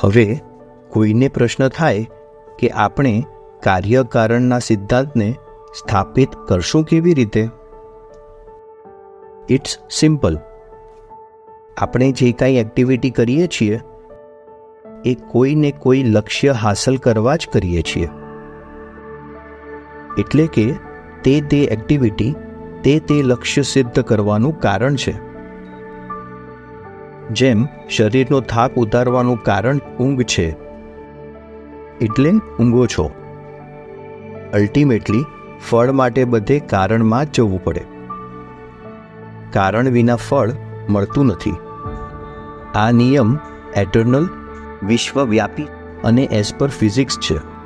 હવે કોઈને પ્રશ્ન થાય કે આપણે કાર્યકારણના સિદ્ધાંતને સ્થાપિત કરશું કેવી રીતે? ઇટ્સ સિમ્પલ આપણે જે કાંઈ એક્ટિવિટી કરીએ છીએ, એ કોઈને કોઈ લક્ષ્ય હાંસલ કરવા જ કરીએ છીએ. એટલે કે તે તે એક્ટિવિટી તે તે લક્ષ્ય સિદ્ધ કરવાનું કારણ છે. જેમ શરીરનો થાક ઉતારવાનું કારણ ઊંઘ છે. એટલે ઊંઘો છો. અલ્ટિમેટલી ફળ માટે બધે કારણમાં જ જવું પડે. કારણ વિના ફળ મળતું નથી. આ નિયમ એટર્નલ વિશ્વવ્યાપી અને એઝ પર ફિઝિક્સ છે.